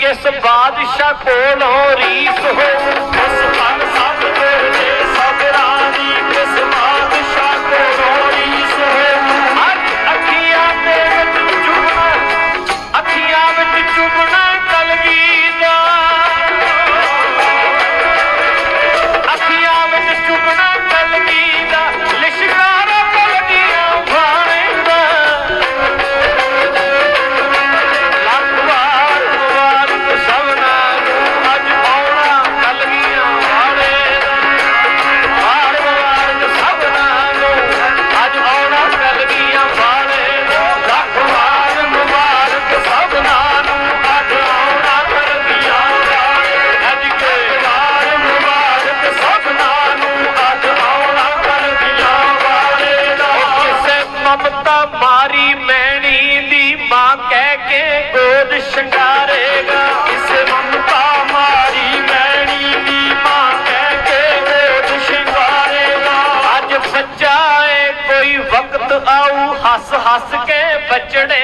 ਕਿਸ ਬਾਦਸ਼ਾਹ ਕੋਲ ਹੋ ਰੀਸ ਹੋ? ਹੱਸ ਕੇ ਬਚੜੇ